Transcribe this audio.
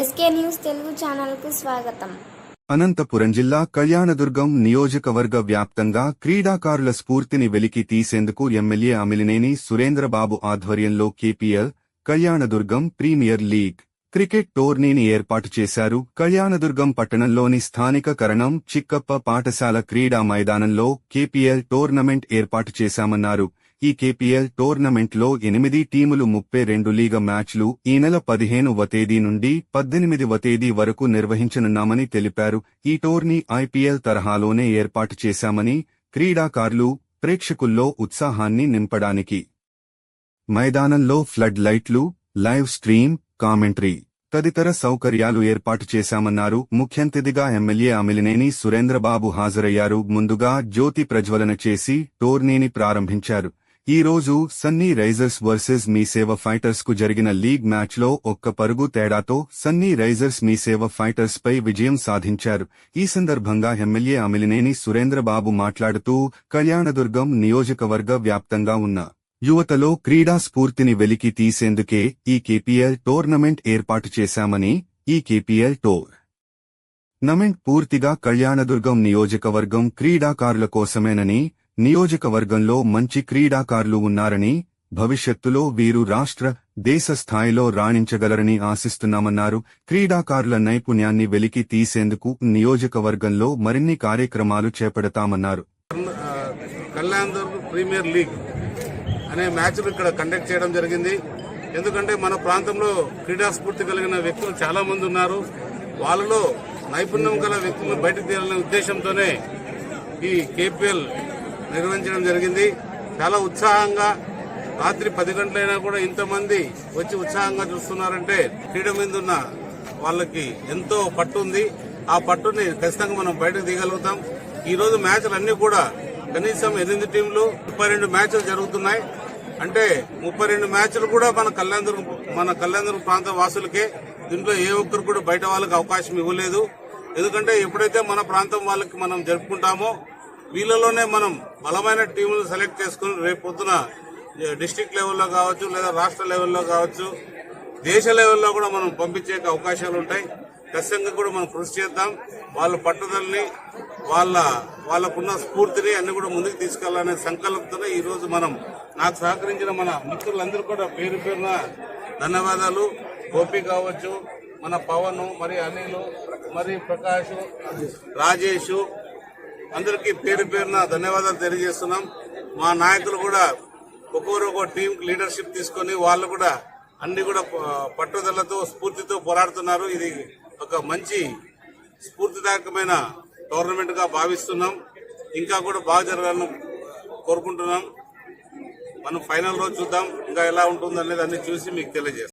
SK news Telugu ఛానల్కు స్వాగతం. అనంతపురం జిల్లా కళ్యాణదుర్గం నియోజకవర్గ వ్యాప్తంగా క్రీడాకారుల స్ఫూర్తిని వెలికి తీసేందుకు ఎమ్మెల్యే అమిలినేని సురేంద్రబాబు ఆధ్వర్యంలో KPL Kalyanadurgam premier league cricket టోర్నీని ఏర్పాటు చేశారు. కళ్యాణదుర్గం పట్టణంలోని స్థానిక కరణం చిక్కప్ప పాఠశాల క్రీడా మైదానంలో కేపీఎల్ టోర్నమెంట్ ఏర్పాటు చేశామన్నారు. ఈ కేపీఎల్ టోర్నమెంట్లో ఎనిమిది టీములు ముప్పై రెండు లీగ మ్యాచ్లు ఈ నెల పదిహేనువ తేదీ నుండి పద్దెనిమిదివ తేదీ వరకు నిర్వహించనున్నామని తెలిపారు. ఈ టోర్నీ ఐపీఎల్ తరహాలోనే ఏర్పాటు చేశామని క్రీడాకారులు ప్రేక్షకుల్లో ఉత్సాహాన్ని నింపడానికి. మైదానంలో ఫ్లడ్ లైట్లు లైవ్ స్ట్రీమ్ కామెంటరీ తదితర సౌకర్యాలు ఏర్పాటు చేశామన్నారు. ముఖ్యంతిథిగా ఎమ్మెల్యే అమిలినేని సురేంద్రబాబు హాజరయ్యారు. ముందుగా జ్యోతి ప్రజ్వలన చేసి టోర్నీని ప్రారంభించారు. ఈ రోజు సన్నీ రైజర్స్ వర్సెస్ మీసేవ ఫైటర్స్కు జరిగిన లీగ్ మ్యాచ్లో ఒక్క పరుగు తేడాతో సన్నీ రైజర్స్ మీసేవ ఫైటర్స్ పై విజయం సాధించారు. ఈ సందర్భంగా ఎమ్మెల్యే అమిలినేని సురేంద్రబాబు మాట్లాడుతూ కళ్యాణదుర్గం నియోజకవర్గ వ్యాప్తంగా ఉన్న యువతలో క్రీడా స్ఫూర్తిని వెలికి తీసేందుకే ఈ కేపీఎల్ టోర్నమెంట్ ఏర్పాటు చేశామని ఈ కేపీఎల్ టోర్ నమెంట్ పూర్తిగా కళ్యాణదుర్గం నియోజకవర్గం క్రీడాకారుల కోసమేనని నియోజకవర్గంలో మంచి క్రీడాకారులు ఉన్నారని భవిష్యత్తులో వీరు రాష్ట్ర దేశ స్థాయిలో రాణించగలరని ఆశిస్తున్నామన్నారు. క్రీడాకారుల నైపుణ్యాన్ని వెలికి తీసేందుకు నియోజకవర్గంలో మరిన్ని కార్యక్రమాలు చేపడతామన్నారు. ప్రీమియర్ లీగ్ అనే మ్యాచ్లు ఇక్కడ కండక్ట్ చేయడం జరిగింది. ఎందుకంటే మన ప్రాంతంలో క్రీడా స్ఫూర్తి కలిగిన వ్యక్తులు చాలా మంది ఉన్నారు. వాళ్ళలో నైపుణ్యం గల వ్యక్తులను బయటకు తీయాలనే ఉద్దేశంతోనే ఈ కేపిఎల్ నిర్వహించడం జరిగింది. చాలా ఉత్సాహంగా రాత్రి పది గంటలైనా కూడా ఇంతమంది వచ్చి ఉత్సాహంగా చూస్తున్నారంటే క్రీడ మీద ఉన్న వాళ్ళకి ఎంతో పట్టు ఉంది ఆ పట్టుని ఖచ్చితంగా మనం బయటకు తీయగలుగుతాం. ఈ రోజు మ్యాచ్లు అన్ని కూడా కనీసం ఎనిమిది టీంలు ముప్పై రెండు మ్యాచ్లు జరుగుతున్నాయి. అంటే ముప్పై రెండు మ్యాచ్లు కూడా మన కళ్యాణదుర్గం మన కళ్యాణదుర్గం ప్రాంత వాసులకే. దీంట్లో ఏ ఒక్కరు కూడా బయట వాళ్ళకి అవకాశం ఇవ్వలేదు. ఎందుకంటే ఎప్పుడైతే మన ప్రాంతం వాళ్ళకి మనం జరుపుకుంటామో వీళ్ళలోనే మనం బలమైన టీములు సెలెక్ట్ చేసుకుని రేపు పొద్దున డిస్టిక్ లెవెల్లో కావచ్చు లేదా రాష్ట్ర లెవెల్లో కావచ్చు దేశ లెవెల్లో కూడా మనం పంపించే అవకాశాలు ఉంటాయి. ఖచ్చితంగా కూడా మనం కృషి చేద్దాం. వాళ్ళ పట్టుదలని వాళ్ళ వాళ్ళకున్న స్ఫూర్తిని అన్ని కూడా ముందుకు తీసుకెళ్ళాలనే సంకల్పంతో ఈరోజు మనం నాకు సహకరించిన మన మిత్రులందరూ కూడా పేరు పేరున ధన్యవాదాలు. గోపి కావచ్చు మన పవన్ మరి అనిల్ మరి ప్రకాష్ రాజేష్ అందరికీ పేరు పేరున ధన్యవాదాలు తెలియజేస్తున్నాం. మా నాయకులు కూడా ఒక్కొక్కరు ఒక టీం లీడర్షిప్ తీసుకొని వాళ్ళు కూడా అన్ని కూడా పట్టుదలతో స్ఫూర్తితో పోరాడుతున్నారు. ఇది ఒక మంచి స్ఫూర్తిదాయకమైన టోర్నమెంట్గా భావిస్తున్నాం. ఇంకా కూడా బాగా జరగాలని కోరుకుంటున్నాం. మనం ఫైనల్ రోజు చూద్దాం. ఇంకా ఎలా ఉంటుంది అనేది అన్ని చూసి మీకు తెలియజేస్తాం.